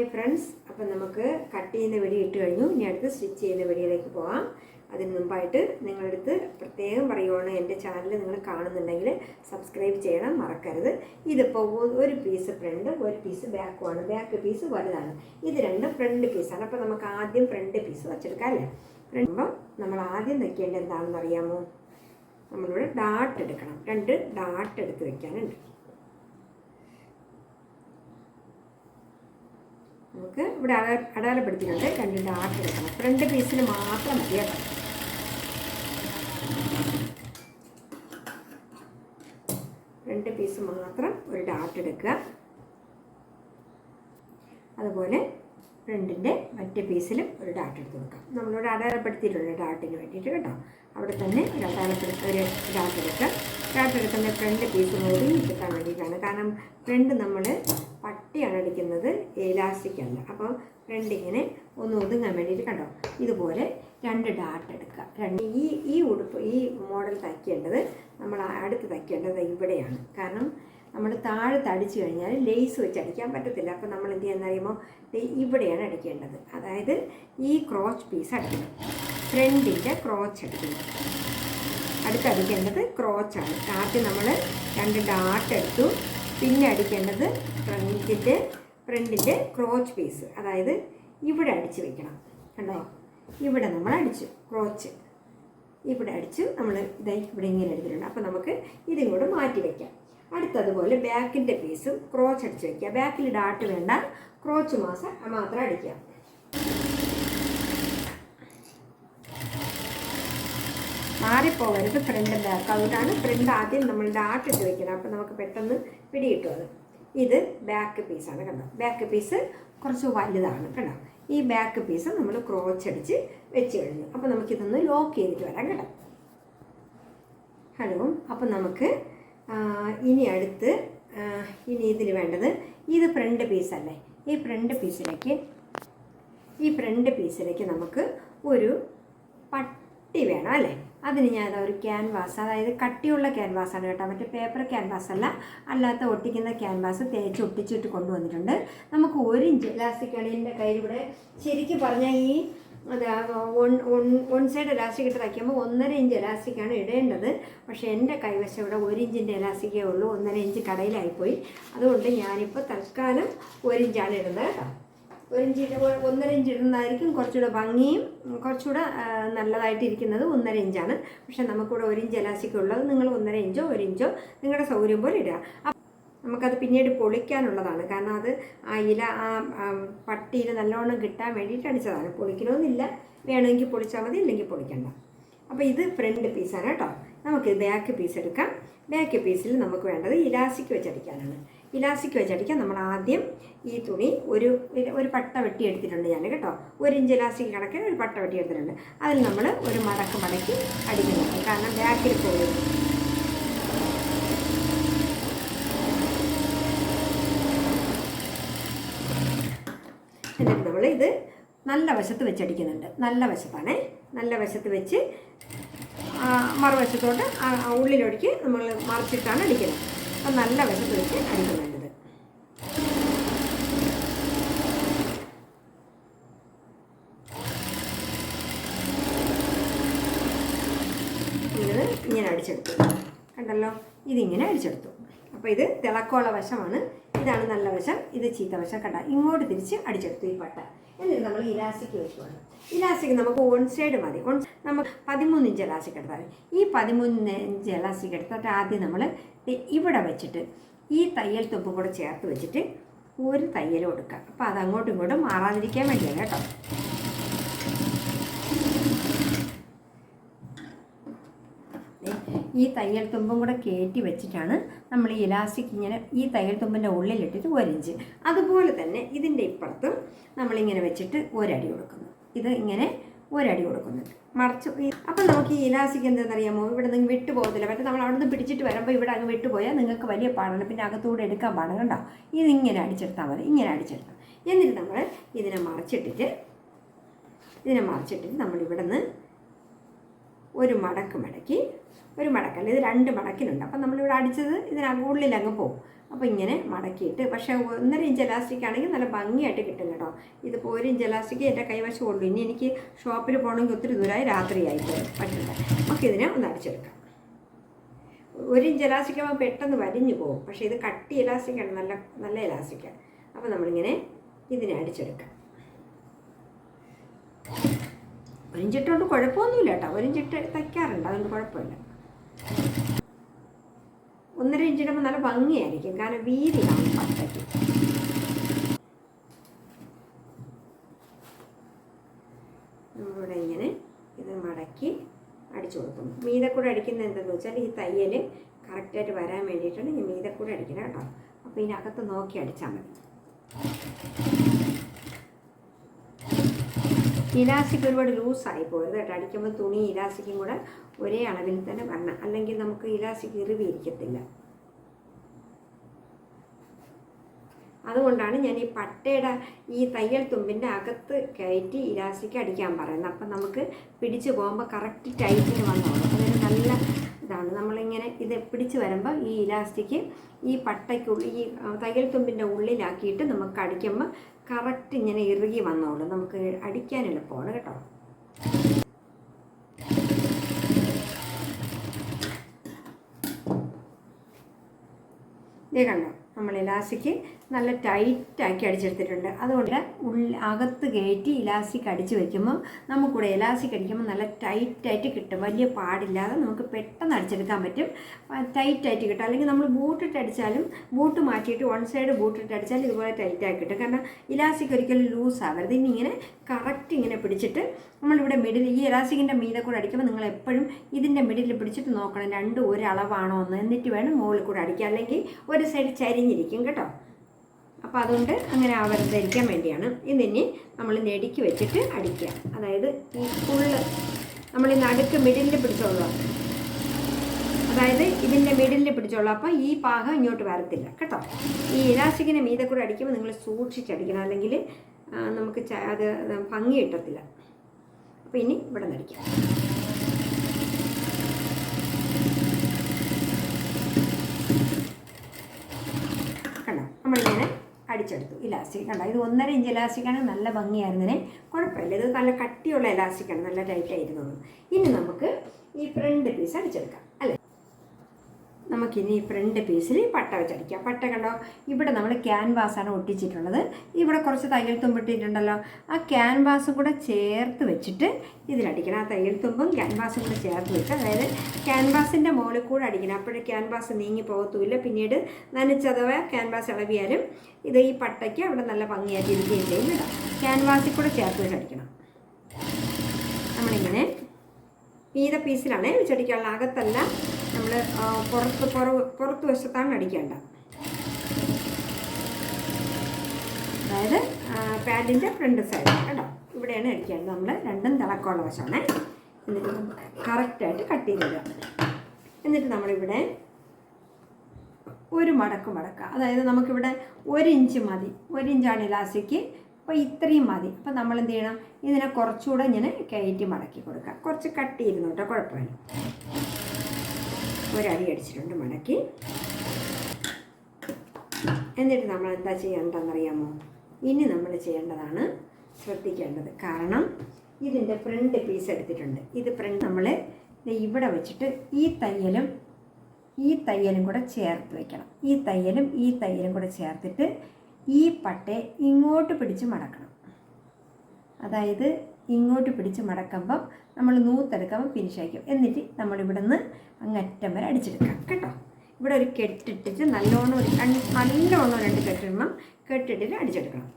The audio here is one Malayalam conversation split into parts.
ഹായ് ഫ്രണ്ട്സ് അപ്പം നമുക്ക് കട്ട് ചെയ്യുന്ന വെടി ഇട്ട് കഴിഞ്ഞു. ഇനി അടുത്ത് സ്റ്റിച്ച് ചെയ്യുന്ന വെടിയിലേക്ക് പോകാം അതിന് മുമ്പായിട്ട് നിങ്ങളടുത്ത് പ്രത്യേകം പറയുവാണ് എന്റെ ചാനൽ നിങ്ങൾ കാണുന്നുണ്ടെങ്കിൽ സബ്സ്ക്രൈബ് ചെയ്യണം. മറക്കരുത്. ഇതിപ്പോൾ ഒരു പീസ് ഫ്രണ്ട് ഒരു പീസ് ബാക്കുമാണ് ബാക്ക് പീസ് വലുതാണ്. ഇത് രണ്ടും ഫ്രണ്ട് പീസാണ് അപ്പോൾ നമുക്ക് ആദ്യം ഫ്രണ്ട് പീസ് വച്ചെടുക്കാം അല്ലേ? ഫ്രണ്ടുമ്പം നമ്മൾ ആദ്യം വെക്കേണ്ടത് എന്താണെന്ന് അറിയാമോ? നമ്മളിവിടെ ഡാട്ട് എടുക്കണം. രണ്ട് ഡാട്ട് എടുത്ത് വെക്കാനുണ്ട്. നമുക്ക് ഇവിടെ അട അടയാളപ്പെടുത്തിയിട്ടുണ്ട്. രണ്ട് ആർട്ട് എടുക്കണം. ഫ്രണ്ട് പീസിന് മാത്രം മതി കേട്ടോ. രണ്ട് പീസ് മാത്രം ഒരു ഡാട്ട് എടുക്കുക. അതുപോലെ ഫ്രണ്ടിന്റെ മറ്റേ പീസിലും ഒരു ഡാട്ട് എടുത്ത് കൊടുക്കാം. നമ്മളിവിടെ അടയാളപ്പെടുത്തിയിട്ടുണ്ട് ഡാർട്ടിന് വേണ്ടിയിട്ട് കേട്ടോ. അവിടെ തന്നെ ഒരു അടയാളപ്പെടുത്ത ഒരു ഡാട്ട് എടുക്കുക. ഡാട്ട് എടുക്കുന്ന ഫ്രണ്ട് പീസ് കൂടി കിട്ടാൻ വേണ്ടിയിട്ടാണ്. കാരണം ഫ്രണ്ട് നമ്മൾ പട്ടിയാണ് അടിക്കുന്നത് എലാസ്റ്റിക് അല്ല അപ്പോൾ രണ്ടിങ്ങനെ ഇങ്ങനെ ഒന്ന് ഒതുങ്ങാൻ വേണ്ടിയിട്ട് കണ്ടോ? ഇതുപോലെ രണ്ട് ഡാർട്ട് എടുക്കുക. രണ്ട് ഈ ഈ ഉടുപ്പ് ഈ മോഡൽ തയ്ക്കേണ്ടത് നമ്മൾ അടുത്ത് തയ്ക്കേണ്ടത് ഇവിടെയാണ്. കാരണം നമ്മൾ താഴെ തടിച്ചു കഴിഞ്ഞാൽ ലേസ് വെച്ച് അടിക്കാൻ പറ്റത്തില്ല. അപ്പോൾ നമ്മൾ എന്ത് ചെയ്യുന്ന അറിയുമ്പോൾ ഇവിടെയാണ് അടിക്കേണ്ടത്. അതായത് ഈ ക്രോച്ച് പീസ് അടിക്കണം. ഫ്രണ്ടിന്റെ ക്രോച്ച് അടിക്കണം. അടുത്തടിക്കേണ്ടത് ക്രോച്ചാണ് ആദ്യം നമ്മൾ രണ്ട് ഡാർട്ട് എടുത്തു. പിന്നെ അടിക്കേണ്ടത് ഫ്രണ്ടിന്റെ ഫ്രണ്ടിന്റെ ക്രോച്ച് പീസ്. അതായത് ഇവിടെ അടിച്ച് വെക്കണം കണ്ടോ? ഇവിടെ നമ്മൾ അടിച്ചു ക്രോച്ച്. ഇവിടെ അടിച്ച് നമ്മൾ ഇതായി ഇവിടെ ഇങ്ങനെ എടുത്തിട്ടുണ്ട്. അപ്പോൾ നമുക്ക് ഇതും കൂടെ മാറ്റി വയ്ക്കാം അടുത്തതുപോലെ ബാക്കിന്റെ പീസും ക്രോച്ച് അടിച്ച് വയ്ക്കുക ബാക്കിൽ ഡാട്ട് വേണ്ട ക്രോച്ച് മാസം മാത്രം അടിക്കാം മാറിപ്പോകരുത് ഫ്രണ്ട് ബാക്ക് അതുകൊണ്ടാണ് ഫ്രണ്ട് ആദ്യം നമ്മൾ ഡാട്ട് ഇട്ട് വെക്കണം. അപ്പോൾ നമുക്ക് പെട്ടെന്ന് പിടികിട്ടും അത് ഇത് ബാക്ക് പീസാണ് കണ്ടോ? ബാക്ക് പീസ് കുറച്ച് വലുതാണ് കണ്ടോ? ഈ ബാക്ക് പീസ് നമ്മൾ ക്രോച്ച് അടിച്ച് വെച്ച് കഴിഞ്ഞു. അപ്പോൾ നമുക്കിതൊന്ന് ലോക്ക് ചെയ്തിട്ട് വരാം കേട്ടോ. ഹലോ അപ്പോൾ നമുക്ക് ഇനി അടുത്ത് ഇനി ഇതിൽ വേണ്ടത് ഇത് ഫ്രണ്ട് പീസല്ലേ ഈ ഫ്രണ്ട് പീസിലേക്ക് ഈ ഫ്രണ്ട് പീസിലേക്ക് നമുക്ക് ഒരു പട്ടി വേണം അല്ലേ? അതിന് ഞാൻ ഒരു ക്യാൻവാസ് അതായത് കട്ടിയുള്ള ക്യാൻവാസാണ് കേട്ടോ. മറ്റേ പേപ്പർ ക്യാൻവാസ് അല്ല അല്ലാത്ത ഒട്ടിക്കുന്ന ക്യാൻവാസ് തേച്ച് ഒട്ടിച്ചിട്ട് കൊണ്ടുവന്നിട്ടുണ്ട്. നമുക്ക് ഒരു ഇഞ്ച് ഇലാസ്റ്റിക് എന്റെ കയ്യിൽ ഇവിടെ. ശരിക്കും പറഞ്ഞാൽ ഈ അതാ വൺ വൺ സൈഡ് ഇലാസ്റ്റിക് ഇട്ട് തയ്ക്കുമ്പോൾ ഒന്നര ഇഞ്ച് ഇലാസ്റ്റിക്കാണ് ഇടേണ്ടത്. പക്ഷേ എന്റെ കൈവശം ഇവിടെ ഒരു ഇഞ്ചിന്റെ ഇലാസ്റ്റിക്കേ ഉള്ളൂ. ഒന്നര ഇഞ്ച് കടയിലായിപ്പോയി. അതുകൊണ്ട് ഞാനിപ്പോൾ തൽക്കാലം ഒരു ഇഞ്ചാണ് ഇടുന്നത്. കേട്ടോ ഒരു ഇഞ്ച് ഇട്ട് ഒ- ഒന്നര ഇഞ്ച് ഇടുന്നതായിരിക്കും കുറച്ചുകൂടെ ഭംഗിയും കുറച്ചുകൂടെ നല്ലതായിട്ടിരിക്കുന്നത് ഒന്നര ഇഞ്ചാണ്. പക്ഷേ നമുക്കിവിടെ ഒരു ഇഞ്ച് എലാസ്റ്റിക് ഉള്ളത് നിങ്ങൾ ഒന്നര ഇഞ്ചോ ഒരു ഇഞ്ചോ നിങ്ങളുടെ സൗകര്യം പോലെ ഇടുക. നമുക്കത് പിന്നീട് പൊളിക്കാനുള്ളതാണ്. കാരണം അത് ആ ഇല ആ പട്ടിയിൽ നല്ലോണം കിട്ടാൻ വേണ്ടിയിട്ട് അടിച്ചതാണ്. പൊളിക്കണമെന്നില്ല. വേണമെങ്കിൽ പൊളിച്ചാൽ മതി ഇല്ലെങ്കിൽ പൊളിക്കണ്ട. അപ്പോൾ ഇത് ഫ്രണ്ട് പീസാണ് കേട്ടോ. നമുക്ക് ബാക്ക് പീസ് എടുക്കാം. ബാക്ക് പീസിൽ നമുക്ക് വേണ്ടത് ഇലാസ്റ്റിക് വെച്ചടിക്കാനാണ്. ഇലാസ്റ്റിക് വെച്ചടിക്കാൻ നമ്മൾ ആദ്യം ഈ തുണി ഒരു ഒരു പട്ട വെട്ടി എടുത്തിട്ടുണ്ട് ഞാൻ കേട്ടോ. ഒരു ഇഞ്ച് ഇലാസ്റ്റിക് കണക്കിന് ഒരു പട്ട വെട്ടി എടുത്തിട്ടുണ്ട്. അതിൽ നമ്മൾ ഒരു മടക്ക് മടക്കി അടിക്കുന്നു. കാരണം ബാക്കിൽ പോകും. എന്നിട്ട് നമ്മൾ ഇത് നല്ല വശത്ത് വെച്ചടിക്കുന്നുണ്ട് നല്ല വശത്താണേ. നല്ല വശത്ത് വെച്ച് മറുവശത്തോട്ട് ഉള്ളിലൊടുക്കി നമ്മൾ മറിച്ചിട്ടാണ് അടിക്കുന്നത്. അപ്പം നല്ല വിശപ്പ് വെച്ച് അടിക്കുന്നുണ്ട് ഇത് ഇങ്ങനെ അടിച്ചെടുത്തു. കണ്ടല്ലോ? ഇതിങ്ങനെ അടിച്ചെടുത്തു. അപ്പോൾ ഇത് തിളക്കമുള്ള വശമാണ്. ഇതാണ് നല്ല വശം. ഇത് ചീത്ത വശം. കണ്ട? ഇങ്ങോട്ട് തിരിച്ച് അടിച്ചെടുത്തു ഈ പട്ട എന്നിട്ട് നമ്മൾ ഇലാസ്റ്റിക് വെക്കുവാണ് ഇലാസ്റ്റിക് നമുക്ക് ഓൺ സൈഡ് മതി. ഓൺ നമുക്ക് പതിമൂന്ന് ഇഞ്ച് ഇലാസ്റ്റിക് എടുത്താൽ ഈ പതിമൂന്ന് ഇഞ്ച് ഇലാസ്റ്റിക് എടുത്തിട്ട് ആദ്യം നമ്മൾ ഇവിടെ വെച്ചിട്ട് ഈ തയ്യൽ തുമ്പും കൂടെ ചേർത്ത് വെച്ചിട്ട് ഒരു തയ്യൽ കൊടുക്കുക അപ്പോൾ അത് അങ്ങോട്ടും ഇങ്ങോട്ടും മാറാതിരിക്കാൻ വേണ്ടിയാണ് കേട്ടോ. ഈ തയ്യൽ തുമ്പും കൂടെ കയറ്റി വെച്ചിട്ടാണ് നമ്മൾ ഈ ഇലാസ്റ്റിക് ഇങ്ങനെ ഈ തയ്യൽ തുമ്പിന്റെ ഉള്ളിലിട്ടിട്ട് ഒരിഞ്ച് അതുപോലെ തന്നെ ഇതിന്റെ ഇപ്പുറത്തും നമ്മളിങ്ങനെ വെച്ചിട്ട് ഒരടി കൊടുക്കുന്നു. ഇത് ഇങ്ങനെ ഒരടി കൊടുക്കുന്നുണ്ട് മറച്ച് അപ്പം നമുക്ക് ഈ ഇലാസ്റ്റിക് എന്താണെന്നറിയാമോ? ഇവിടെ നിന്ന് വിട്ടു പോകത്തില്ല. മറ്റേ നമ്മൾ അവിടെ നിന്ന് പിടിച്ചിട്ട് വരുമ്പോൾ ഇവിടെ അങ്ങ് വിട്ടുപോയാൽ നിങ്ങൾക്ക് വലിയ പാടാണ്. പിന്നെ അകത്തൂടെ എടുക്കാൻ പാടാണ് കണ്ടോ? ഇങ്ങനെ അടിച്ചെടുത്താൽ മതി. ഇങ്ങനെ അടിച്ചെടുത്താൽ എന്നിട്ട് നമ്മൾ ഇതിനെ മറച്ചിട്ടിട്ട് ഇതിനെ മറച്ചിട്ടിട്ട് നമ്മൾ ഇവിടെ നിന്ന് ഒരു മടക്ക് മടക്കി ഒരു മടക്കല്ല ഇത് രണ്ട് മടക്കിനുണ്ട്. അപ്പം നമ്മളിവിടെ അടിച്ചത് ഇതിനങ്ങ് ഉള്ളിൽ അങ്ങ് പോകും. അപ്പോൾ ഇങ്ങനെ മടക്കിയിട്ട് പക്ഷേ ഒന്നര ഇഞ്ച് എലാസ്റ്റിക് ആണെങ്കിൽ നല്ല ഭംഗിയായിട്ട് കിട്ടും കേട്ടോ. ഇതിപ്പോൾ ഒരു ഇഞ്ച് എലാസ്റ്റിക് എന്റെ കൈവശം ഉള്ളൂ. ഇനി എനിക്ക് ഷോപ്പിൽ പോകണമെങ്കിൽ ഒത്തിരി ദൂരമായി രാത്രിയായി പറ്റില്ല. നമുക്കിതിനെ ഒന്ന് അടിച്ചെടുക്കാം. ഒരു ഇഞ്ച് എലാസ്റ്റിക് ആകുമ്പോൾ പെട്ടെന്ന് വലിഞ്ഞു പോകും. പക്ഷേ ഇത് കട്ടി എലാസ്റ്റിക്കാണ് നല്ല നല്ല എലാസ്റ്റിക്കാണ് അപ്പോൾ നമ്മളിങ്ങനെ ഇതിനെ അടിച്ചെടുക്കാം. ഒരിഞ്ചിട്ടുകൊണ്ട് കുഴപ്പമൊന്നുമില്ല കേട്ടോ. ഒരിഞ്ചിട്ട് തയ്ക്കാറുണ്ട്. അതുകൊണ്ട് കുഴപ്പമില്ല. ഒന്നര ഇഞ്ചിടുമ്പോൾ നല്ല ഭംഗിയായിരിക്കും. കാരണം വീതി കാണും പട്ടയ്ക്ക് നമ്മളിവിടെ ഇങ്ങനെ ഇത് മടക്കി അടിച്ചു കൊടുക്കുന്നു. മീതെ കൂടെ അടിക്കുന്നത് എന്തെന്ന് വെച്ചാൽ ഈ തയ്യൽ കറക്റ്റായിട്ട് വരാൻ വേണ്ടിയിട്ടാണ് ഞാൻ മീതെ കൂടെ അടിക്കുന്നത് കേട്ടോ. അപ്പോൾ ഇതിനകത്ത് നോക്കി അടിച്ചാൽ മതി. ഇലാസ്റ്റിക് ഒരുപാട് ലൂസായി പോകരുത് കേട്ടോ. അടിക്കുമ്പോൾ തുണി ഇലാസ്റ്റിക്കും കൂടെ ഒരേ അളവിൽ തന്നെ വരണം. അല്ലെങ്കിൽ നമുക്ക് ഇലാസ്റ്റിക് ഇറിവിയിരിക്കത്തില്ല അതുകൊണ്ടാണ് ഞാൻ ഈ പട്ടയുടെ ഈ തയ്യൽ തുമ്പിന്റെ അകത്ത് കയറ്റി ഇലാസ്റ്റിക് അടിക്കാൻ പറയുന്നത്. അപ്പം നമുക്ക് പിടിച്ച് പോകുമ്പോൾ കറക്റ്റ് ടൈറ്റിന് വന്നോളും. അതൊരു നല്ല ഇതാണ്. നമ്മളിങ്ങനെ ഇത് പിടിച്ച് വരുമ്പോൾ ഈ ഇലാസ്റ്റിക് ഈ പട്ടയ്ക്കുള്ളിൽ ഈ തയ്യൽ തുമ്പിന്റെ ഉള്ളിലാക്കിയിട്ട് നമുക്ക് അടിക്കുമ്പോൾ കറക്റ്റ് ഇങ്ങനെ ഇറുകി വന്നോളൂ. നമുക്ക് അടിക്കാൻ എളുപ്പമാണ് കേട്ടോ. ഇതേ കണ്ടോ? നമ്മൾ ഇലാസ്റ്റിക് നല്ല ടൈറ്റാക്കി അടിച്ചെടുത്തിട്ടുണ്ട്. അതുകൊണ്ട് ഉള്ളിൽ അകത്ത് കയറ്റി ഇലാസ്റ്റിക് അടിച്ച് വെക്കുമ്പോൾ നമുക്കിവിടെ ഇലാസ്റ്റിക് അടിക്കുമ്പോൾ നല്ല ടൈറ്റായിട്ട് കിട്ടും. വലിയ പാടില്ലാതെ നമുക്ക് പെട്ടെന്ന് അടിച്ചെടുക്കാൻ പറ്റും. ടൈറ്റായിട്ട് കിട്ടും. അല്ലെങ്കിൽ നമ്മൾ ബൂട്ടിട്ട് അടിച്ചാലും ബൂട്ട് മാറ്റിയിട്ട് വൺ സൈഡ് ബൂട്ടിട്ട് അടിച്ചാൽ ഇതുപോലെ ടൈറ്റായി കിട്ടും. കാരണം ഇലാസ്റ്റിക് ഒരിക്കലും ലൂസ് ആവരുത് ഇനി ഇങ്ങനെ കറക്റ്റ് ഇങ്ങനെ പിടിച്ചിട്ട് നമ്മളിവിടെ മിഡിൽ ഈ ഇലാസ്റ്റിക്കിന്റെ മീതെ കൂടെ അടിക്കുമ്പോൾ നിങ്ങൾ എപ്പോഴും ഇതിന്റെ മിഡിൽ പിടിച്ചിട്ട് നോക്കണം. രണ്ടും ഒരു അളവാണോ എന്ന്. എന്നിട്ട് വേണം മുകളിൽ കൂടെ അടിക്കുക അല്ലെങ്കിൽ ഒരു സൈഡ് ചരിഞ്ഞിരിക്കും. കേട്ടോ? അപ്പോൾ അതുകൊണ്ട് അങ്ങനെ ആവരുതായിരിക്കാൻ വേണ്ടിയാണ്. ഇതിനെ നമ്മൾ നെടുക്കി വെച്ചിട്ട് അടിക്കുക. അതായത് ഈ ഫുള്ള് നമ്മൾ ഈ നടുക്ക് മിഡിലിൽ പിടിച്ചോളൂ അതായത് ഇതിന്റെ മിഡിലിൽ പിടിച്ചോളൂ അപ്പോൾ ഈ പാകം ഇങ്ങോട്ട് വരത്തില്ല കേട്ടോ? ഈ ഇലാസ്റ്റിക്കിനെ മീതെ കൂടെ അടിക്കുമ്പോൾ നിങ്ങൾ സൂക്ഷിച്ചടിക്കണം അല്ലെങ്കിൽ നമുക്ക് അത് ഭംഗി കിട്ടത്തില്ല. അപ്പോൾ ഇനി ഇവിടെ നിന്ന് അടിക്കാം കണ്ടോ നമ്മളിങ്ങനെ അടിച്ചെടുത്തു ഇലാസ്റ്റിക് കണ്ടോ ഇത് ഒന്നര ഇഞ്ച് ഇലാസ്റ്റിക്കാണ് നല്ല ഭംഗിയായിരുന്നതിന് കുഴപ്പമില്ല. ഇത് നല്ല കട്ടിയുള്ള ഇലാസ്റ്റിക്കാണ് നല്ല ടൈറ്റ് ആയിരുന്നത് ഇനി നമുക്ക് ഈ ഫ്രണ്ട് പീസ് അടിച്ചെടുക്കാം. അല്ലേ? നമുക്കിനി ഫ്രണ്ട് പീസിൽ പട്ട വെച്ചടിക്കാം. പട്ട കണ്ടോ? ഇവിടെ നമ്മൾ ക്യാൻവാസാണ് ഒട്ടിച്ചിട്ടുള്ളത്. ഇവിടെ കുറച്ച് തയ്യൽ തുമ്പിട്ടിട്ടുണ്ടല്ലോ ആ ക്യാൻവാസും കൂടെ ചേർത്ത് വെച്ചിട്ട് ഇതിലടിക്കണം. ആ തയ്യൽ തുമ്പും ക്യാൻവാസും കൂടെ ചേർത്ത് വെച്ച് അതായത് ക്യാൻവാസിന്റെ മുകളിൽ കൂടെ അടിക്കണം. അപ്പോഴേ ക്യാൻവാസ് നീങ്ങി പോകത്തുമില്ല. പിന്നീട് നനച്ചതവ ക്യാൻവാസ് ഇളവിയാലും ഇത് ഈ പട്ടയ്ക്ക് അവിടെ നല്ല ഭംഗിയായിട്ട് ഇരിക്കുകയും ചെയ്യും കേട്ടോ. ക്യാൻവാസിൽ കൂടെ ചേർത്ത് വെച്ച് അടിക്കണം നമ്മളിങ്ങനെ മീത പീസിലാണ് വെച്ചടിക്കാനുള്ള അകത്തല്ല നമ്മൾ പുറത്ത് പുറവ് പുറത്ത് വശത്താണ് അടിക്കേണ്ട. അതായത് പാന്റിന്റെ ഫ്രണ്ട് സൈഡ് കേട്ടോ ഇവിടെയാണ് അടിക്കേണ്ടത്. നമ്മൾ രണ്ടും തിളക്കമുള്ള വശമാണ്. എന്നിട്ട് കറക്റ്റായിട്ട് കട്ട് ചെയ്തിടുക. എന്നിട്ട് നമ്മളിവിടെ ഒരു മടക്ക് മടക്കുക. അതായത് നമുക്കിവിടെ ഒരു ഇഞ്ച് മതി. ഒരു ഇഞ്ചാണ് ഇലാസ്റ്റിക്ക്. അപ്പോൾ ഇത്രയും മതി. അപ്പോൾ നമ്മൾ എന്ത് ചെയ്യണം? ഇതിനെ കുറച്ചുകൂടെ ഇങ്ങനെ കയറ്റി മടക്കി കൊടുക്കുക കുറച്ച് കട്ട് ചെയ്യുന്നു കേട്ടോ കുഴപ്പമില്ല. ഒരടി അടിച്ചിട്ടുണ്ട് മടക്കി. എന്നിട്ട് നമ്മൾ എന്താ ചെയ്യേണ്ടതെന്നറിയാമോ ഇനി നമ്മൾ ചെയ്യേണ്ടതാണ് ശ്രദ്ധിക്കേണ്ടത്. കാരണം ഇതിന്റെ ഫ്രണ്ട് പീസ് എടുത്തിട്ടുണ്ട്. ഇത് ഫ്രണ്ട് നമ്മൾ ഇവിടെ വെച്ചിട്ട് ഈ തയ്യലും ഈ തയ്യലും കൂടെ ചേർത്ത് വെക്കണം. ഈ തയ്യലും ഈ തയ്യലും കൂടെ ചേർത്തിട്ട് ഈ പട്ടയെ ഇങ്ങോട്ട് പിടിച്ച് മടക്കണം. അതായത് ഇങ്ങോട്ട് പിടിച്ച് മടക്കുമ്പം നമ്മൾ നൂത്തെടുക്കുമ്പോൾ ഫിനിഷ് ആയിരിക്കും. എന്നിട്ട് നമ്മൾ ഇവിടെ നിന്ന് അങ്ങറ്റം വരെ അടിച്ചെടുക്കാം. കേട്ടോ? ഇവിടെ ഒരു കെട്ടിട്ടിട്ട് നല്ലോണം ഒരു നല്ലോണം രണ്ട് കെട്ടിടുമ്പം കെട്ടിട്ടിട്ട് അടിച്ചെടുക്കണം.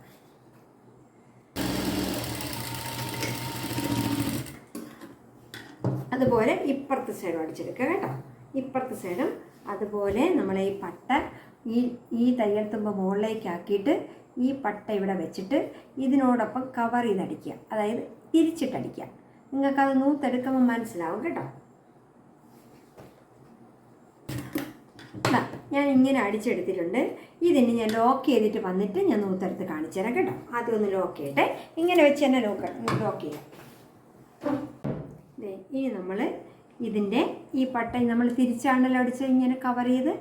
അതുപോലെ ഇപ്പുറത്തെ സൈഡും അടിച്ചെടുക്കുക കേട്ടോ? ഇപ്പുറത്തെ സൈഡും അതുപോലെ നമ്മൾ ഈ പട്ട ഈ ഈ തയ്യൽ തുമ്പ് മുകളിലേക്കാക്കിയിട്ട് ഈ പട്ട ഇവിടെ വെച്ചിട്ട് ഇതിനോടൊപ്പം കവർ ചെയ്തടിക്കുക. അതായത് തിരിച്ചിട്ടടിക്കുക. നിങ്ങൾക്കത് നൂത്തെടുക്കുമ്പോൾ മനസ്സിലാവും കേട്ടോ. ഞാൻ ഇങ്ങനെ അടിച്ചെടുത്തിട്ടുണ്ട്. ഇതിന് ഞാൻ ലോക്ക് ചെയ്തിട്ട് വന്നിട്ട് ഞാൻ നൂത്തെടുത്ത് കാണിച്ചു തരാം കേട്ടോ. ആദ്യം ഒന്ന് ലോക്ക് ചെയ്യട്ടെ. ഇങ്ങനെ വെച്ച് തന്നെ ലോക്ക് ലോക്ക് ചെയ്യാം. ഇനി നമ്മൾ ഇതിന്റെ ഈ പട്ട നമ്മൾ തിരിച്ചാണല്ലോ അടിച്ച് ഇങ്ങനെ കവർ ചെയ്ത്.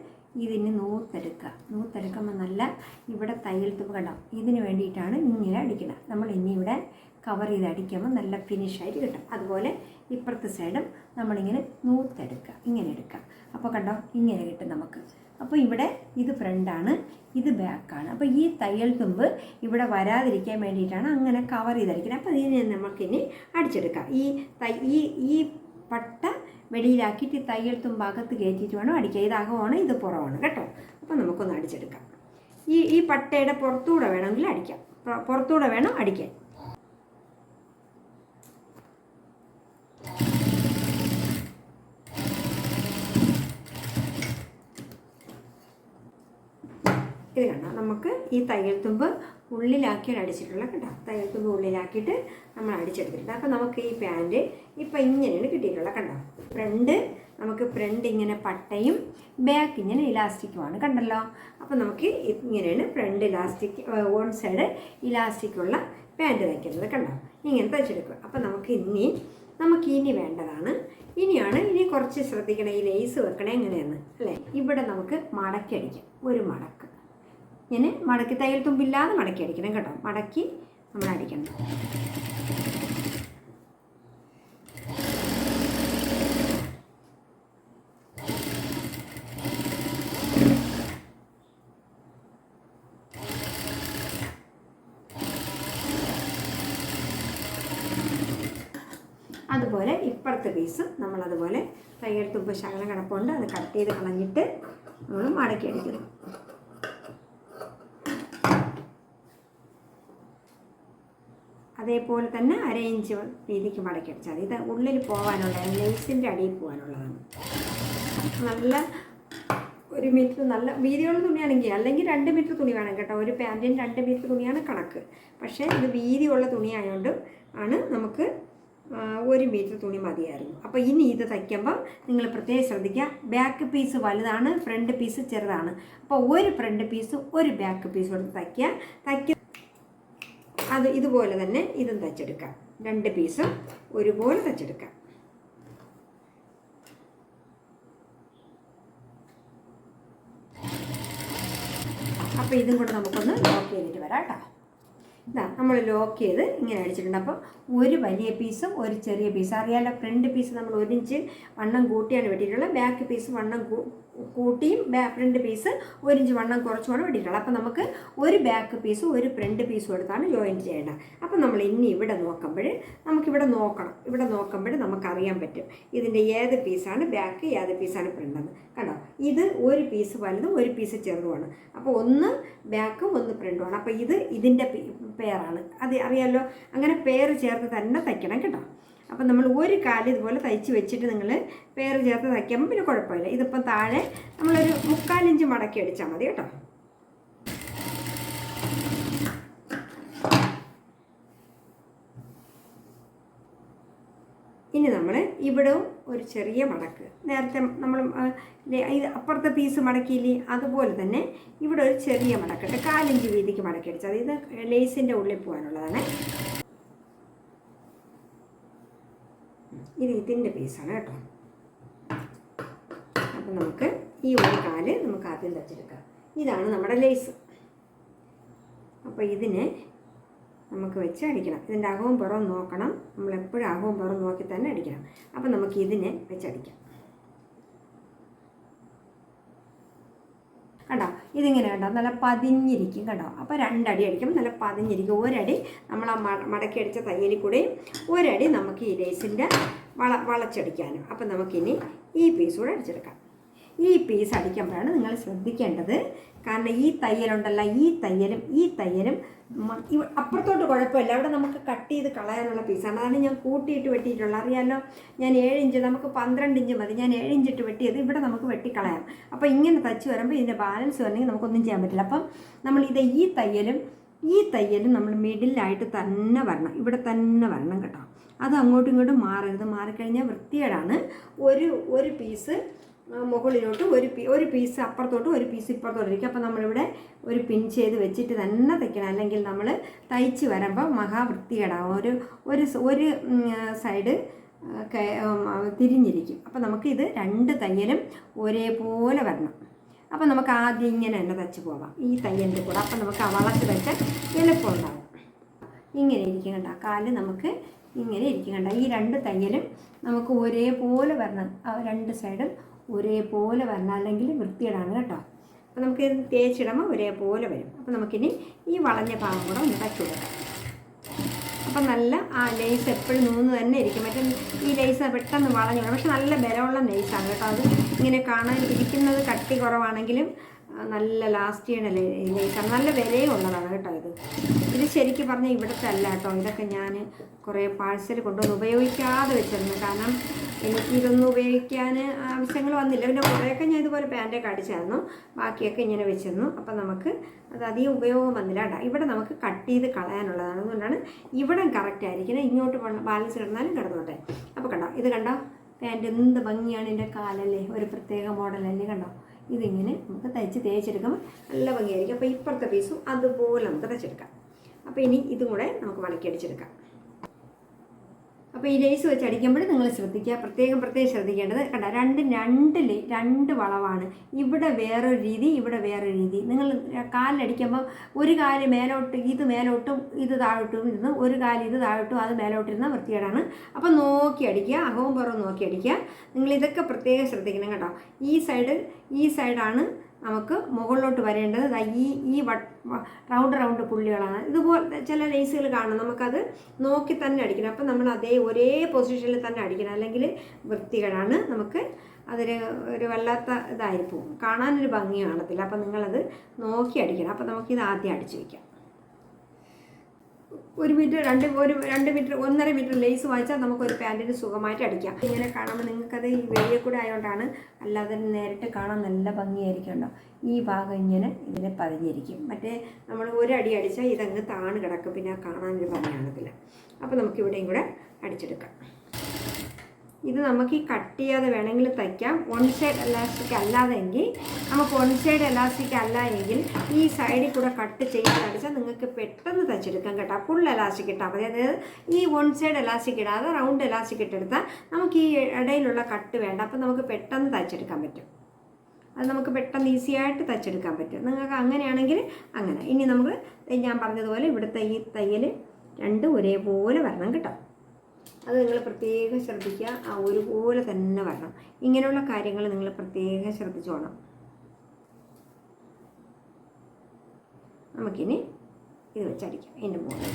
ഇതിന് നൂത്തെടുക്കുക നൂത്തെടുക്കുമ്പോൾ നല്ല ഇവിടെ തയ്യൽ തുമ്പ് കണ്ടോ ഇതിന് വേണ്ടിയിട്ടാണ് ഇങ്ങനെ അടിക്കുന്നത്. നമ്മൾ ഇനി ഇവിടെ കവർ ചെയ്ത് അടിക്കുമ്പോൾ നല്ല ഫിനിഷായിട്ട് കിട്ടും. അതുപോലെ ഇപ്പുറത്തെ സൈഡും നമ്മളിങ്ങനെ നൂത്തെടുക്കുക ഇങ്ങനെ എടുക്കുക. അപ്പോൾ കണ്ടോ? ഇങ്ങനെ കിട്ടും നമുക്ക്. അപ്പോൾ ഇവിടെ ഇത് ഫ്രണ്ടാണ് ഇത് ബാക്കാണ് അപ്പോൾ ഈ തയ്യൽ തുമ്പ് ഇവിടെ വരാതിരിക്കാൻ വേണ്ടിയിട്ടാണ് അങ്ങനെ കവർ ചെയ്തടിക്കുന്നത് അപ്പോൾ ഇതിനെ നമുക്കിനി അടിച്ചെടുക്കാം. ഈ തൈ ഈ ഈ പട്ട വെളിയിലാക്കിയിട്ട് തയ്യൽ അകത്ത് കയറ്റിയിട്ട് വേണം അടിക്കുക ഇത് അകമാണ് ഇത് പുറമാണ് കേട്ടോ. അപ്പോൾ നമുക്കൊന്ന് അടിച്ചെടുക്കാം. ഈ ഈ പട്ടയുടെ പുറത്തൂടെ വേണമെങ്കിൽ അടിക്കാം. പുറ- പുറത്തൂടെ വേണം അടിക്കാൻ. ഇത് കണ്ട? നമുക്ക് ഈ തയ്യൽ തുമ്പ് ഉള്ളിലാക്കിയാണ് അടിച്ചിട്ടുള്ള കേട്ടോ തയ്യൽ തുമ്പ് ഉള്ളിലാക്കിയിട്ട് നമ്മൾ അടിച്ചെടുത്തിട്ടുണ്ട് അപ്പോൾ നമുക്ക് ഈ പാന്റ് ഇപ്പം ഇങ്ങനെയാണ് കിട്ടിയിട്ടുള്ളത് കണ്ടോ? ഫ്രണ്ട് നമുക്ക് ഫ്രണ്ട് ഇങ്ങനെ പട്ടയും ബാക്ക് ഇങ്ങനെ ഇലാസ്റ്റിക്കുമാണ് കണ്ടല്ലോ? അപ്പോൾ നമുക്ക് ഇങ്ങനെയാണ് ഫ്രണ്ട് ഇലാസ്റ്റിക് വൺ സൈഡ് ഇലാസ്റ്റിക്കുള്ള പാന്റ് തയ്ക്കുന്നത് കണ്ടോ? ഇങ്ങനെ തയ്ച്ചെടുക്കുക. അപ്പോൾ നമുക്ക് ഇനി നമുക്ക് ഇനി വേണ്ടതാണ്. ഇനിയാണ് ഇനി കുറച്ച് ശ്രദ്ധിക്കണേ ഈ ലേസ് വെക്കണേ എങ്ങനെയാണ് അല്ലേ? ഇവിടെ നമുക്ക് മടക്കി അടിക്കാം. ഒരു മടക്ക്. ഇങ്ങനെ മടക്കി തയ്യൽ തുമ്പില്ലാതെ മടക്കി അടിക്കണം കേട്ടോ. മടക്കി നമ്മൾ അടിക്കണം. അതുപോലെ ഇപ്പുറത്തെ പീസും നമ്മളതുപോലെ തയ്യൽ തുമ്പ് ശകലം കിടപ്പുണ്ട്. അത് കട്ട് ചെയ്ത് കളഞ്ഞിട്ട് നമ്മൾ മടക്കി അടിക്കുന്നു അതേപോലെ തന്നെ അര ഇഞ്ച് വീതിക്ക് മതി ഇത് ഉള്ളിൽ പോകാനുള്ളതാണ് ലെയ്സിന്റെ അടിയിൽ പോകാനുള്ളതാണ് നല്ല ഒരു മീറ്റർ നല്ല വീതിയുള്ള തുണിയാണെങ്കിൽ അല്ലെങ്കിൽ രണ്ട് മീറ്റർ തുണി വേണം കേട്ടോ. ഒരു പാന്റിന് രണ്ട് മീറ്റർ തുണിയാണ് കണക്ക്. പക്ഷേ ഇത് വീതിയുള്ള തുണിയായതുകൊണ്ട് ആണ് നമുക്ക് ഒരു മീറ്റർ തുണി മതിയായിരുന്നു. അപ്പോൾ ഇനി ഇത് തയ്ക്കുമ്പോൾ നിങ്ങൾ പ്രത്യേകം ശ്രദ്ധിക്കുക. ബാക്ക് പീസ് വലുതാണ് ഫ്രണ്ട് പീസ് ചെറുതാണ്. അപ്പോൾ ഒരു ഫ്രണ്ട് പീസ് ഒരു ബാക്ക് പീസ് കൊടുത്ത് തയ്ക്കുക. തയ്ക്ക അത് ഇതുപോലെ തന്നെ ഇതും തച്ചെടുക്കാം രണ്ട് പീസും ഒരുപോലെ തച്ചെടുക്കാം അപ്പോൾ ഇതും കൂടെ നമുക്കൊന്ന് ലോക്ക് ചെയ്തിട്ട് വരാം കേട്ടോ. ഇതാ നമ്മൾ ലോക്ക് ചെയ്ത് ഇങ്ങനെ അടിച്ചിട്ടുണ്ട്. അപ്പോൾ ഒരു വലിയ പീസും ഒരു ചെറിയ പീസും അറിയാലോ ഫ്രണ്ട് പീസ് നമ്മൾ ഒരു ഇഞ്ച് വണ്ണം കൂട്ടിയാണ് വെട്ടിയിട്ടുള്ളത്. ബാക്ക് പീസ് വണ്ണം കൂട്ടിയും ഫ്രണ്ട് പീസ് ഒരു ഇഞ്ച് വണ്ണം കുറച്ചുമാണ് വെട്ടിയിട്ടുള്ളത് അപ്പോൾ നമുക്ക് ഒരു ബാക്ക് പീസും ഒരു ഫ്രണ്ട് പീസും എടുത്താണ് ജോയിൻ ചെയ്യേണ്ടത്. അപ്പോൾ നമ്മൾ ഇനി ഇവിടെ നോക്കുമ്പോൾ നമുക്കിവിടെ നോക്കണം. ഇവിടെ നോക്കുമ്പോൾ നമുക്കറിയാൻ പറ്റും ഇതിന്റെ ഏത് പീസാണ് ബാക്ക് ഏത് പീസാണ് ഫ്രണ്ട് എന്ന്. കണ്ടോ? ഇത് ഒരു പീസ് വലുതും ഒരു പീസ് ചെറുതുമാണ്. അപ്പോൾ ഒന്ന് ബാക്കും ഒന്ന് ഫ്രണ്ടുമാണ് അപ്പോൾ ഇത് ഇതിന്റെ പെയറാണ് അത് അറിയാമല്ലോ അങ്ങനെ പെയർ ചേർത്ത് തന്നെ തയ്ക്കണം കേട്ടോ. അപ്പം നമ്മൾ ഒരു കാൽ ഇതുപോലെ തയ്ച്ച് വെച്ചിട്ട് നിങ്ങൾ പേര് ചേർത്ത് തയ്ക്കുമ്പോൾ പിന്നെ കുഴപ്പമില്ല. ഇതിപ്പം താഴെ നമ്മളൊരു മുക്കാലിഞ്ച് മടക്കി അടിച്ചാൽ മതി കേട്ടോ. ഇനി നമ്മൾ ഇവിടവും ഒരു ചെറിയ മടക്ക്. നേരത്തെ നമ്മൾ ഇത് അപ്പുറത്തെ പീസ് മടക്കിയില്ലേ? അതുപോലെ തന്നെ ഇവിടെ ഒരു ചെറിയ മടക്കിട്ട് കാലിഞ്ച് വീതിക്ക് മടക്കി അടിച്ചത് ഇത് ലേസിന്റെ ഉള്ളിൽ പോകാനുള്ളതാണ്. ഇത് ഇതിന്റെ പീസാണ് കേട്ടോ. അപ്പം നമുക്ക് ഈ ഒരു കാൽ നമുക്ക് ആദ്യം തച്ചെടുക്കാം ഇതാണ് നമ്മുടെ ലേസ് അപ്പോൾ ഇതിനെ നമുക്ക് വെച്ച് അടിക്കണം. ഇതിന്റെ അകവും പുറവും നോക്കണം. നമ്മൾ എപ്പോഴും അകവും പുറവും നോക്കി തന്നെ അടിക്കണം. അപ്പം നമുക്ക് ഇതിനെ വെച്ചടിക്കാം കണ്ടോ? ഇതിങ്ങനെ കണ്ടോ? നല്ല പതിഞ്ഞിരിക്കും കണ്ടോ? അപ്പോൾ രണ്ടടി അടിക്കും. നല്ല പതിഞ്ഞിരിക്കും. ഒരടി നമ്മൾ ആ മട മടക്കി അടിച്ച തയ്യലിൽ കൂടെയും ഒരടി നമുക്ക് ഈ ലേസിന്റെ വള വളച്ചടിക്കാനും. അപ്പം നമുക്കിനി ഈ പീസ് കൂടെ അടിച്ചെടുക്കാം. ഈ പീസ് അടിക്കുമ്പോഴാണ് നിങ്ങൾ ശ്രദ്ധിക്കേണ്ടത്. കാരണം ഈ തയ്യലുണ്ടല്ലോ ഈ തയ്യലും ഈ തയ്യലും അപ്പുറത്തോട്ട് കുഴപ്പമില്ല. അവിടെ നമുക്ക് കട്ട് ചെയ്ത് കളയാനുള്ള പീസാണ് അതാണ് ഞാൻ കൂട്ടിയിട്ട് വെട്ടിയിട്ടുള്ളത്. അറിയാലോ? ഞാൻ ഏഴ് ഇഞ്ച് നമുക്ക് പന്ത്രണ്ട് ഇഞ്ച് മതി. ഞാൻ ഏഴ് ഇഞ്ചിട്ട് വെട്ടിയത് ഇവിടെ നമുക്ക് വെട്ടിക്കളയാം. അപ്പോൾ ഇങ്ങനെ തച്ച് വരുമ്പോൾ ഇതിന്റെ ബാലൻസ് വരണമെങ്കിൽ നമുക്കൊന്നും ചെയ്യാൻ പറ്റില്ല. അപ്പം നമ്മൾ ഇത് ഈ തയ്യലും ഈ തയ്യലും നമ്മൾ മിഡിലായിട്ട് തന്നെ വരണം. ഇവിടെ തന്നെ വരണം കേട്ടോ. അത് അങ്ങോട്ടും ഇങ്ങോട്ടും മാറരുത്. മാറിക്കഴിഞ്ഞാൽ വൃത്തികേടാണ്. ഒരു ഒരു പീസ് മുകളിലോട്ട് ഒരു പീ ഒരു പീസ് അപ്പുറത്തോട്ട് ഒരു പീസ് ഇപ്പുറത്തോട്ട് ഇരിക്കും. അപ്പോൾ നമ്മളിവിടെ ഒരു പിൻ ചെയ്ത് വെച്ചിട്ട് തന്നെ തയ്ക്കണം. അല്ലെങ്കിൽ നമ്മൾ തയ്ച്ച് വരുമ്പോൾ മഹാവൃത്തികേടാവും ഒരു ഒരു ഒരു സൈഡ് തിരിഞ്ഞിരിക്കും. അപ്പോൾ നമുക്കിത് രണ്ട് തയ്യലും ഒരേപോലെ വരണം. അപ്പോൾ നമുക്ക് ആദ്യം ഇങ്ങനെ തന്നെ തയ്ച്ച് പോവാം. ഈ തയ്യലിന്റെ കൂടെ. അപ്പോൾ നമുക്ക് വളച്ച് തയ്ച്ചാൽ എളുപ്പമുണ്ടാവും ഇങ്ങനെ ഇരിക്കും കണ്ട. കാൽ നമുക്ക് ഇങ്ങനെ ഇരിക്കും കണ്ട. ഈ രണ്ട് തയ്യലും നമുക്ക് ഒരേപോലെ വരണം. രണ്ട് സൈഡും ഒരേപോലെ വരണം. അല്ലെങ്കിൽ വൃത്തിയിടാണ് കേട്ടോ. അപ്പോൾ നമുക്ക് തേച്ചിടുമ്പോൾ ഒരേപോലെ വരും. അപ്പോൾ നമുക്കിനി ഈ വളഞ്ഞ ഭാഗം കൂടെ ഒന്ന് തച്ചു അപ്പം നല്ല ആ ലേസ് എപ്പോഴും നൂന്ന് തന്നെ ഇരിക്കും. മറ്റേ ഈ ലേസ് പെട്ടെന്ന് വളഞ്ഞു പോകും പക്ഷെ നല്ല ബലമുള്ള ലേസാണ് കേട്ടോ അത്. ഇങ്ങനെ കാണാൻ ഇരിക്കുന്നത് കട്ടി കുറവാണെങ്കിലും നല്ല ലാസ്റ്റ് ചെയ്യണ ലേസാണ് നല്ല വിലയും ഉള്ളതാണ് കേട്ടോ ഇത്. ഇത് ശരിക്കും പറഞ്ഞാൽ ഇവിടുത്തെ അല്ല കേട്ടോ ഇതൊക്കെ ഞാൻ കുറേ പാഴ്സൽ കൊണ്ടുവന്ന് ഉപയോഗിക്കാതെ വെച്ചിരുന്നു. കാരണം എനിക്ക് ഇതൊന്നും ഉപയോഗിക്കാൻ ആവശ്യങ്ങൾ വന്നില്ല. പിന്നെ കുറേയൊക്കെ ഞാൻ ഇതുപോലെ പാന്റൊക്കെ അടിച്ചായിരുന്നു. ബാക്കിയൊക്കെ ഇങ്ങനെ വെച്ചിരുന്നു. അപ്പം നമുക്ക് അത് അധികം ഉപയോഗം വന്നില്ല കേട്ടോ. ഇവിടെ നമുക്ക് കട്ട് ചെയ്ത് കളയാനുള്ളതാണ്. അതുകൊണ്ടാണ് ഇവിടെ കറക്റ്റ് ആയിരിക്കണം ഇങ്ങോട്ട് ബാലൻസ് കിടന്നാലും കിടന്നോട്ടെ. അപ്പോൾ കണ്ടോ ഇത് കണ്ടോ? പാന്റ് എന്ത് ഭംഗിയാണ് എന്റെ കാലല്ലേ? ഒരു പ്രത്യേക മോഡലല്ലേ കണ്ടോ? ഇതിങ്ങനെ നമുക്ക് തയ്ച്ച് തേച്ചെടുക്കുമ്പോൾ നല്ല ഭംഗിയായിരിക്കും. അപ്പോൾ ഇപ്പുറത്തെ പീസും അതുപോലെ നമുക്ക് തയ്ച്ചെടുക്കാം. അപ്പോൾ ഇനി ഇതും കൂടെ നമുക്ക് അടിച്ചെടുക്കാം. അപ്പോൾ ഈ ലേസ് വെച്ച് അടിക്കുമ്പോൾ നിങ്ങൾ ശ്രദ്ധിക്കുക. പ്രത്യേകം പ്രത്യേകം ശ്രദ്ധിക്കേണ്ടത് കണ്ട രണ്ട് രണ്ട് രണ്ട് വളവാണ്. ഇവിടെ വേറൊരു രീതി ഇവിടെ വേറൊരു രീതി. നിങ്ങൾ കാലിലടിക്കുമ്പോൾ ഒരു കാൽ മേലോട്ട് ഇത് മേലോട്ടും ഇത് താഴോട്ടും ഇരുന്ന് ഒരു കാൽ ഇത് താഴോട്ടും അത് മേലോട്ടിരുന്ന വൃത്തികേടാണ്. അപ്പോൾ നോക്കി അടിക്കുക അഹവും പുറവും നോക്കി അടിക്കുക. നിങ്ങൾ ഇതൊക്കെ പ്രത്യേകം ശ്രദ്ധിക്കണം കേട്ടോ. ഈ സൈഡ് ഈ സൈഡാണ് നമുക്ക് മുകളിലോട്ട് വരേണ്ടത് ഈ ഈ റൗണ്ട് റൗണ്ട് പുള്ളികളാണ്. ഇതുപോലെ ചില ലേസുകൾ കാണും. നമുക്കത് നോക്കി തന്നെ അടിക്കണം. അപ്പം നമ്മൾ അതേ ഒരേ പൊസിഷനിൽ തന്നെ അടിക്കണം. അല്ലെങ്കിൽ വൃത്തികേടാണ് നമുക്ക് അതൊരു ഒരു വല്ലാത്ത ഇതായിരിക്കും കാണാനൊരു ഭംഗി കാണത്തില്ല. അപ്പം നിങ്ങളത് നോക്കി അടിക്കണം. അപ്പം നമുക്കിത് ആദ്യം അടിച്ചു വയ്ക്കാം. ഒരു മീറ്റർ രണ്ട് ഒരു രണ്ട് മീറ്റർ ഒന്നര മീറ്റർ ലേസ് വായിച്ചാൽ നമുക്ക് ഒരു പാന്റിന് സുഖമായിട്ട് അടിക്കാം. ഇങ്ങനെ കാണുമ്പോൾ നിങ്ങൾക്കത് ഈ വെളിയെ കൂടെ ആയതുകൊണ്ടാണ് അല്ലാതെ നേരിട്ട് കാണാൻ നല്ല ഭംഗിയായിരിക്കും ഈ ഭാഗം ഇങ്ങനെ ഇതിനെ പതിഞ്ഞിരിക്കും. മറ്റേ നമ്മൾ ഒരു അടി അടിച്ചാൽ ഇതങ്ങ് താണ് കിടക്കും പിന്നെ കാണാൻ ഒരു കാണത്തില്ല അപ്പോൾ നമുക്ക് ഇവിടെയും കൂടെ അടിച്ചെടുക്കാം. ഇത് നമുക്ക് ഈ കട്ട് ചെയ്യാതെ വേണമെങ്കിൽ തയ്ക്കാം. വൺ സൈഡ് എലാസ്റ്റിക് അല്ലാതെങ്കിൽ നമുക്ക് വൺ സൈഡ് എലാസ്റ്റിക് അല്ല എങ്കിൽ ഈ സൈഡിൽ കൂടെ കട്ട് ചെയ്യാതെ അടിച്ചാൽ നിങ്ങൾക്ക് പെട്ടെന്ന് തയ്ച്ചെടുക്കാം കേട്ടോ. ഫുൾ എലാസ്റ്റിക് ഇട്ടാൽ മതി. അതായത് ഈ വൺ സൈഡ് എലാസ്റ്റിക് ഇടാതെ റൗണ്ട് എലാസ്റ്റിക് ഇട്ടെടുത്താൽ നമുക്ക് ഈ ഇടയിലുള്ള കട്ട് വേണ്ട. അപ്പം നമുക്ക് പെട്ടെന്ന് തയ്ച്ചെടുക്കാൻ പറ്റും. അത് നമുക്ക് പെട്ടെന്ന് ഈസി ആയിട്ട് തയ്ച്ചെടുക്കാൻ പറ്റും. നിങ്ങൾക്ക് അങ്ങനെയാണെങ്കിൽ അങ്ങനെ. ഇനി നമുക്ക് ഞാൻ പറഞ്ഞതുപോലെ ഇവിടുത്തെ ഈ തയ്യൽ രണ്ടും ഒരേപോലെ വരണം കേട്ടോ. അത് നിങ്ങൾ പ്രത്യേകം ശ്രദ്ധിക്കുക. ആ ഒരുപോലെ തന്നെ വരണം. ഇങ്ങനെയുള്ള കാര്യങ്ങൾ നിങ്ങൾ പ്രത്യേകം ശ്രദ്ധിച്ചോണം. നമുക്കിനി ഇത് വെച്ചടിക്കാം. എന്റെ മുകളിൽ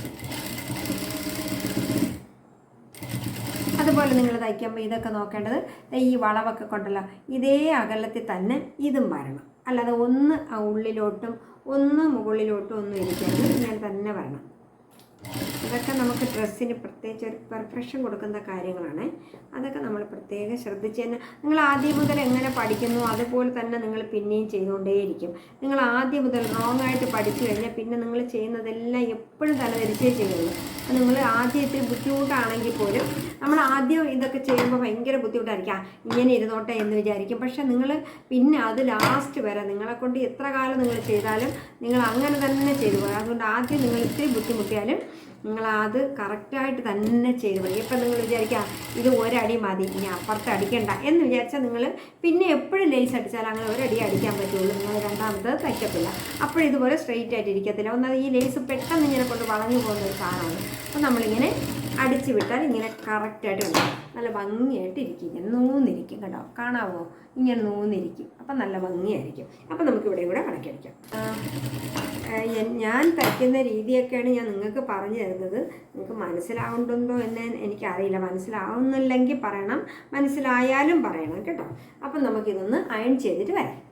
അതുപോലെ നിങ്ങൾ തയ്ക്കുമ്പോൾ ഇതൊക്കെ നോക്കേണ്ടത് ഈ വളവൊക്കെ കൊണ്ടല്ലോ. ഇതേ അകലത്തിൽ തന്നെ ഇതും വരണം. അല്ലാതെ ഒന്ന് ഉള്ളിലോട്ടും ഒന്ന് മുകളിലോട്ടും ഒന്നും ഇരിക്കരുത്. ഇങ്ങനെ തന്നെ വരണം. അതൊക്കെ നമുക്ക് ഡ്രസ്സിന് പ്രത്യേകിച്ച് ഒരു പെർഫെക്ഷൻ കൊടുക്കുന്ന കാര്യങ്ങളാണ്. അതൊക്കെ നമ്മൾ പ്രത്യേകം ശ്രദ്ധിച്ച് തന്നെ നിങ്ങൾ ആദ്യം മുതൽ എങ്ങനെ പഠിക്കുന്നു അതുപോലെ തന്നെ നിങ്ങൾ പിന്നെയും ചെയ്തുകൊണ്ടേയിരിക്കും. നിങ്ങൾ ആദ്യം മുതൽ റോങ് ആയിട്ട് പഠിച്ചു കഴിഞ്ഞാൽ പിന്നെ നിങ്ങൾ ചെയ്യുന്നതെല്ലാം എപ്പോഴും തലതിരിച്ചേ ചെയ്യുള്ളൂ. അപ്പോൾ നിങ്ങൾ ആദ്യം ഇത്തിരി ബുദ്ധിമുട്ടാണെങ്കിൽ പോലും നമ്മൾ ആദ്യം ഇതൊക്കെ ചെയ്യുമ്പോൾ ഭയങ്കര ബുദ്ധിമുട്ടായിരിക്കും. ഇങ്ങനെ ഇരുന്നോട്ടെ എന്ന് വിചാരിക്കും. പക്ഷെ നിങ്ങൾ പിന്നെ അത് ലാസ്റ്റ് വരെ നിങ്ങളെ കൊണ്ട് എത്ര കാലം നിങ്ങൾ ചെയ്താലും നിങ്ങൾ അങ്ങനെ തന്നെ ചെയ്തു പോകും അതുകൊണ്ട് ആദ്യം നിങ്ങൾ ഇത്തിരി ബുദ്ധിമുട്ടിയാലും നിങ്ങൾ അത് കറക്റ്റായിട്ട് തന്നെ ചെയ്തു പോയി ഇപ്പം നിങ്ങൾ വിചാരിക്കുക ഇത് ഒരടി മതി ഇനി അപ്പുറത്ത് അടിക്കണ്ട എന്ന് വിചാരിച്ചാൽ നിങ്ങൾ പിന്നെ എപ്പോഴും ലേസ് അടിച്ചാൽ അങ്ങനെ ഒരടി അടിക്കാൻ പറ്റുള്ളൂ. നിങ്ങൾ രണ്ടാമത്തത് തയ്ക്കത്തില്ല. അപ്പോഴും ഇതുപോലെ സ്ട്രെയിറ്റ് ആയിട്ട് ഇരിക്കത്തില്ല. ഒന്നത് ഈ ലേസ് പെട്ടെന്ന് ഇങ്ങനെ കൊണ്ട് വളഞ്ഞു പോകുന്ന ഒരു സാധനമാണ്. അപ്പോൾ നമ്മളിങ്ങനെ അടിച്ച് വിട്ടാൽ ഇങ്ങനെ കറക്റ്റായിട്ട് ഉണ്ടാവും നല്ല ഭംഗിയായിട്ട് ഇരിക്കും. ഇങ്ങനെ നൂന്നിരിക്കും കേട്ടോ കാണാവോ? ഇങ്ങനെ നൂന്നിരിക്കും. അപ്പം നല്ല ഭംഗിയായിരിക്കും. അപ്പം നമുക്ക് ഇവിടെ കൂടെ കണക്കടിക്കാം ഞാൻ തയ്ക്കുന്ന രീതിയൊക്കെയാണ് ഞാൻ നിങ്ങൾക്ക് പറഞ്ഞു തരുന്നത്. നിങ്ങൾക്ക് മനസ്സിലാവുന്നുണ്ടോ എന്ന് എനിക്കറിയില്ല. മനസ്സിലാവുന്നില്ലെങ്കിൽ പറയണം. മനസ്സിലായാലും പറയണം കേട്ടോ. അപ്പം നമുക്കിതൊന്ന് അയൺ ചെയ്തിട്ട് വരാം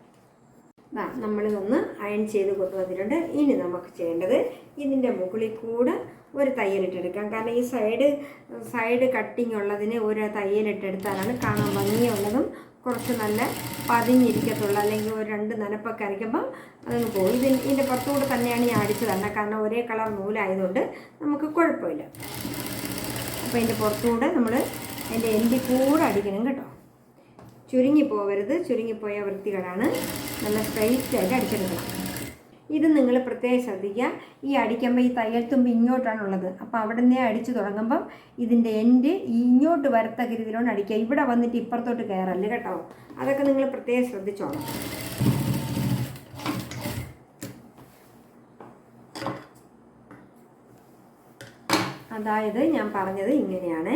നമ്മളിതൊന്ന് അയൺ ചെയ്ത് കൊണ്ടുവന്നിട്ടുണ്ട് ഇനി നമുക്ക് ചെയ്യേണ്ടത് ഇതിന്റെ മുകളിൽ കൂടെ ഒരു തയ്യലിട്ടെടുക്കാം. കാരണം ഈ സൈഡ് സൈഡ് കട്ടിങ് ഉള്ളതിന് ഒരു തയ്യലിട്ടെടുത്താലാണ് കാണാൻ ഭംഗിയുള്ളതും കുറച്ച് നല്ല പതിഞ്ഞിരിക്കത്തുള്ളൂ. അല്ലെങ്കിൽ ഒരു രണ്ട് നനപ്പൊക്കെ അരയ്ക്കുമ്പം അതങ്ങ് പോകും. ഇത് ഇതിന്റെ പുറത്തുകൂടെ തന്നെയാണ് ഞാൻ അടിച്ചു തന്നെ കാരണം ഒരേ കളർ നൂലായതുകൊണ്ട് നമുക്ക് കുഴപ്പമില്ല. അപ്പോൾ ഇതിന്റെ പുറത്തുകൂടെ നമ്മൾ അതിന്റെ എന്റെ കൂടെ അടിക്കണം കേട്ടോ. ചുരുങ്ങിപ്പോവരുത്. ചുരുങ്ങിപ്പോയ വൃത്തികളാണ് നല്ല സ്ട്രൈറ്റായിട്ട് അടിച്ചെടുക്കണം. ഇത് നിങ്ങൾ പ്രത്യേകം ശ്രദ്ധിക്കുക. ഈ അടിക്കുമ്പോൾ ഈ തയ്യൽ തുമ്പ് ഇങ്ങോട്ടാണുള്ളത് അപ്പോൾ അവിടെ നിന്നേ അടിച്ചു തുടങ്ങുമ്പം ഇതിന്റെ എൻഡ് ഇങ്ങോട്ട് വരത്തക്ക രീതിയിലോട്ട് അടിക്കുക. ഇവിടെ വന്നിട്ട് ഇപ്പുറത്തോട്ട് കയറല്ല കേട്ടോ. അതൊക്കെ നിങ്ങൾ പ്രത്യേകം ശ്രദ്ധിച്ചോളാം അതായത് ഞാൻ പറഞ്ഞത് ഇങ്ങനെയാണ്.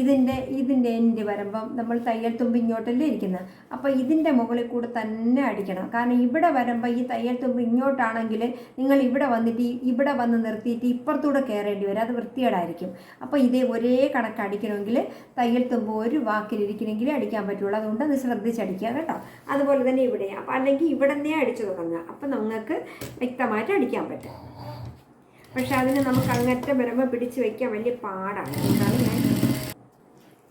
ഇതിന്റെ ഇതിന്റെ എൻഡ് വരുമ്പം നമ്മൾ തയ്യൽ തുമ്പ് ഇങ്ങോട്ടല്ലേ ഇരിക്കുന്നത് അപ്പോൾ ഇതിന്റെ മുകളിൽ കൂടെ തന്നെ അടിക്കണം. കാരണം ഇവിടെ വരുമ്പോൾ ഈ തയ്യൽ തുമ്പ് ഇങ്ങോട്ടാണെങ്കിൽ നിങ്ങൾ ഇവിടെ വന്നിട്ട് ഇവിടെ വന്ന് നിർത്തിയിട്ട് ഇപ്പുറത്തൂടെ കയറേണ്ടി വരും. അത് വൃത്തികേടായിരിക്കും. അപ്പോൾ ഇതേ ഒരേ കണക്ക് അടിക്കണമെങ്കിൽ തയ്യൽ തുമ്പ് ഒരു വാക്കിലിരിക്കണമെങ്കിൽ അടിക്കാൻ പറ്റുള്ളൂ. അതുകൊണ്ട് അത് ശ്രദ്ധിച്ചടിക്കുക കേട്ടോ. അതുപോലെ തന്നെ ഇവിടെ അപ്പോൾ അല്ലെങ്കിൽ ഇവിടെ നിന്നേ അടിച്ചു തുടങ്ങുക. അപ്പോൾ നിങ്ങൾക്ക് വ്യക്തമായിട്ട് അടിക്കാൻ പറ്റും. പക്ഷെ അതിന് നമുക്ക് അങ്ങറ്റം വരുമ്പോൾ പിടിച്ച് വയ്ക്കാൻ വലിയ പാടാണ്. അതാണ് ഞാൻ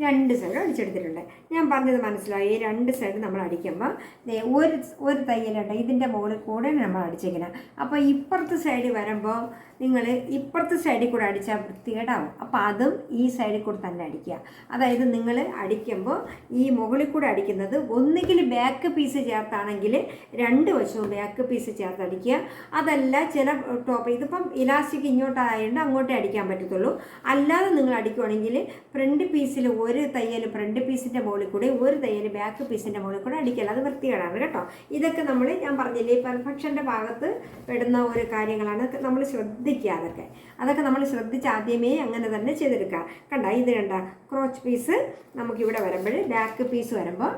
രണ്ട് സൈഡ് അടിച്ചെടുത്തിട്ടുണ്ട്. ഞാൻ പറഞ്ഞത് മനസ്സിലായി. ഈ രണ്ട് സൈഡ് നമ്മൾ അടിക്കുമ്പോൾ ഒരു ഒരു തയ്യലുണ്ട്. ഇതിന്റെ മുകളിൽ കൂടെ നമ്മൾ അടിച്ചിരിക്കുന്നത് അപ്പോൾ ഇപ്പുറത്തെ സൈഡിൽ വരുമ്പോൾ നിങ്ങൾ ഇപ്പുറത്തെ സൈഡിൽ കൂടെ അടിച്ചാൽ വൃത്തികേടാവും. അപ്പോൾ അതും ഈ സൈഡിൽ കൂടെ തന്നെ അടിക്കുക. അതായത് നിങ്ങൾ അടിക്കുമ്പോൾ ഈ മുകളിൽ കൂടെ അടിക്കുന്നത് ഒന്നുകിൽ ബാക്ക് പീസ് ചേർത്താണെങ്കിൽ രണ്ട് വശവും ബാക്ക് പീസ് ചേർത്ത് അടിക്കുക. അതല്ല ചില ടോപ്പ് ഇതിപ്പം ഇലാസ്റ്റിക് ഇങ്ങോട്ടായതുകൊണ്ട് അങ്ങോട്ടേ അടിക്കാൻ പറ്റത്തുള്ളൂ. അല്ലാതെ നിങ്ങൾ അടിക്കുവാണെങ്കിൽ ഫ്രണ്ട് പീസിൽ ഒരു തയ്യൽ ഫ്രണ്ട് പീസിന്റെ മുകളിൽ കൂടെ ഒരു തയ്യൽ ബാക്ക് പീസിന്റെ മുകളിൽ കൂടെ അടിക്കല. അത് വൃത്തികേടാണ് കേട്ടോ. ഇതൊക്കെ നമ്മൾ ഞാൻ പറഞ്ഞില്ലേ പെർഫെക്ഷന്റെ ഭാഗത്ത് പെടുന്ന ഒരു കാര്യങ്ങളാണ് നമ്മൾ ശ്രദ്ധിക്കുക അതൊക്കെ. അതൊക്കെ നമ്മൾ ശ്രദ്ധിച്ച് ആദ്യമേ അങ്ങനെ തന്നെ ചെയ്തെടുക്കുക. കണ്ട? ഇത് കണ്ട ക്രോച്ച് പീസ് നമുക്കിവിടെ വരുമ്പോൾ ബാക്ക് പീസ് വരുമ്പോൾ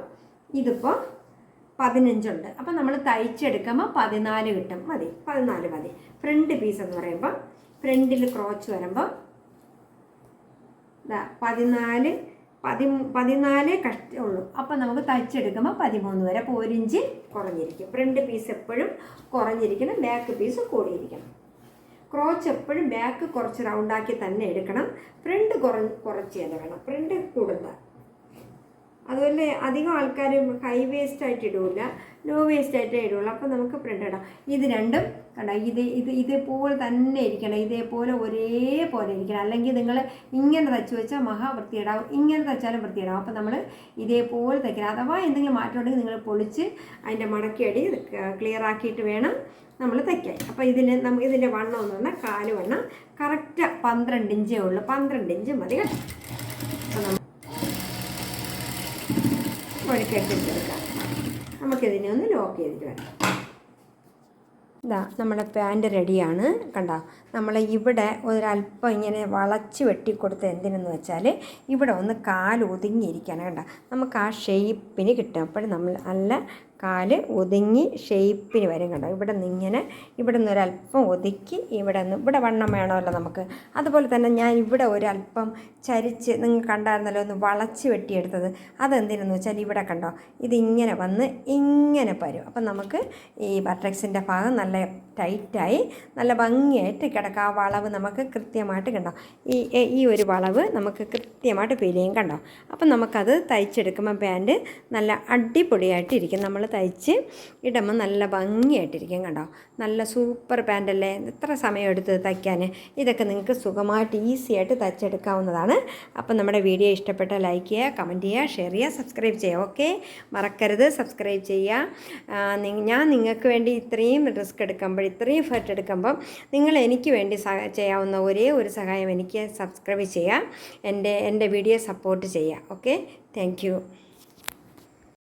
ഇതിപ്പോൾ പതിനഞ്ചുണ്ട് അപ്പം നമ്മൾ തയ്ച്ചെടുക്കുമ്പോൾ പതിനാല് കിട്ടും. മതി പതിനാല് മതി. ഫ്രണ്ട് പീസ് എന്ന് പറയുമ്പോൾ ഫ്രണ്ടിൽ ക്രോച്ച് വരുമ്പോൾ പതിനാല് പതി പതിനാല് കഷ്ടമുള്ളൂ അപ്പം നമുക്ക് തയ്ച്ചെടുക്കുമ്പോൾ പതിമൂന്ന് വരെ അപ്പോൾ ഒരു ഇഞ്ച് കുറഞ്ഞിരിക്കും ഫ്രണ്ട് പീസ് എപ്പോഴും കുറഞ്ഞിരിക്കണം ബാക്ക് പീസ് കൂടിയിരിക്കണം. ക്രോച്ച് എപ്പോഴും ബാക്ക് കുറച്ച് റൗണ്ടാക്കി തന്നെ എടുക്കണം. ഫ്രണ്ട് കുറ കുറച്ച് തന്നെ വേണം. ഫ്രണ്ട് കൂടുന്ന അതുപോലെ അധികം ആൾക്കാർ ഹൈ വേസ്റ്റ് ആയിട്ട് ഇടില്ല ലോ വേസ്റ്റ് ആയിട്ടേ ഇടുള്ളൂ. അപ്പോൾ നമുക്ക് പ്രിന്റ് ഇടാം. ഇത് രണ്ടും കണ്ടോ ഇത് ഇത് ഇതേപോലെ തന്നെ ഇരിക്കണം. ഇതേപോലെ ഒരേപോലെ ഇരിക്കണം. അല്ലെങ്കിൽ നിങ്ങൾ ഇങ്ങനെ തച്ച് വെച്ചാൽ മഹാ വൃത്തിയിടാവും ഇങ്ങനെ തച്ചാലും വൃത്തിയിടാവും അപ്പോൾ നമ്മൾ ഇതേപോലെ തയ്ക്കണം. അഥവാ എന്തെങ്കിലും മാറ്റം ഉണ്ടെങ്കിൽ നിങ്ങൾ പൊളിച്ച് അതിന്റെ മടക്കിയടി ക്ലിയർ ആക്കിയിട്ട് വേണം നമ്മൾ തയ്ക്കാൻ. അപ്പോൾ ഇതിന് നമുക്ക് ഇതിന്റെ വണ്ണം എന്ന് പറഞ്ഞാൽ കാൽ വണ്ണം. കറക്റ്റ് പന്ത്രണ്ട് ഇഞ്ചേ ഉള്ളൂ. പന്ത്രണ്ട് ഇഞ്ച് മതി കേട്ടോ അപ്പോൾ നമ്മൾ വഴിക്കെട്ടിച്ചെടുക്കാം നമുക്കിതിനെ ഒന്ന് ലോക്ക് ചെയ്തിട്ട് വരാം. ഇതാ നമ്മുടെ പാന്റ് റെഡിയാണ് കണ്ടോ? നമ്മൾ ഇവിടെ ഒരല്പം ഇങ്ങനെ വളച്ച് വെട്ടിക്കൊടുത്ത് എന്തിനെന്ന് വെച്ചാൽ ഇവിടെ ഒന്ന് കാൽ ഒതുങ്ങിയിരിക്കണം കണ്ട? നമുക്ക് ആ ഷേപ്പിന് കിട്ടും. അപ്പോഴും നമ്മൾ നല്ല കാൽ ഒതുങ്ങി ഷേപ്പിന് വരും കണ്ടോ? ഇവിടെ നിന്ന് ഇങ്ങനെ ഇവിടെ നിന്ന് ഒരല്പം ഒതുക്കി ഇവിടെ നിന്ന് ഇവിടെ വണ്ണം വേണമല്ലോ നമുക്ക്. അതുപോലെ തന്നെ ഞാൻ ഇവിടെ ഒരല്പം ചരിച്ച് നിങ്ങൾ കണ്ടായിരുന്നല്ലോ ഒന്ന് വളച്ച് വെട്ടിയെടുത്തത്. അതെന്തിനെന്ന് വെച്ചാൽ ഇവിടെ കണ്ടോ? ഇതിങ്ങനെ വന്ന് ഇങ്ങനെ വരും. അപ്പം നമുക്ക് ഈ ബട്ടക്സിന്റെ ഭാഗം നല്ല ടൈറ്റായി നല്ല ഭംഗിയായിട്ട് കിടക്കുക ആ വളവ് നമുക്ക് കൃത്യമായിട്ട് കണ്ടോ? ഈ ഈ ഒരു വളവ് നമുക്ക് കൃത്യമായിട്ട് ചെയ്യും കണ്ടോ? അപ്പം നമുക്കത് തയ്ച്ചെടുക്കുമ്പോൾ പാന്റ് നല്ല അടിപൊളിയായിട്ടിരിക്കും. നമ്മൾ തയ്ച്ച് ഇടുമ്പോൾ നല്ല ഭംഗിയായിട്ടിരിക്കും കണ്ടോ? നല്ല സൂപ്പർ പാന്റല്ലേ എത്ര സമയം എടുത്ത് തയ്ക്കാൻ ഇതൊക്കെ നിങ്ങൾക്ക് സുഖമായിട്ട് ഈസി ആയിട്ട് തയ്ച്ചെടുക്കാവുന്നതാണ്. അപ്പം നമ്മുടെ വീഡിയോ ഇഷ്ടപ്പെട്ട ലൈക്ക് ചെയ്യുക കമന്റ് ചെയ്യുക ഷെയർ ചെയ്യുക സബ്സ്ക്രൈബ് ചെയ്യുക ഓക്കെ മറക്കരുത് സബ്സ്ക്രൈബ് ചെയ്യുക. ഞാൻ നിങ്ങൾക്ക് വേണ്ടി ഇത്രയും റിസ്ക് എടുക്കുമ്പോൾ ഇത്രയും എഫേർട്ട് എടുക്കുമ്പം നിങ്ങൾ എനിക്ക് വേണ്ടി ചെയ്യാവുന്ന ഒരേ ഒരു സഹായം എനിക്ക് സബ്സ്ക്രൈബ് ചെയ്യുക. എന്റെ എന്റെ വീഡിയോ സപ്പോർട്ട് ചെയ്യുക ഓക്കെ താങ്ക്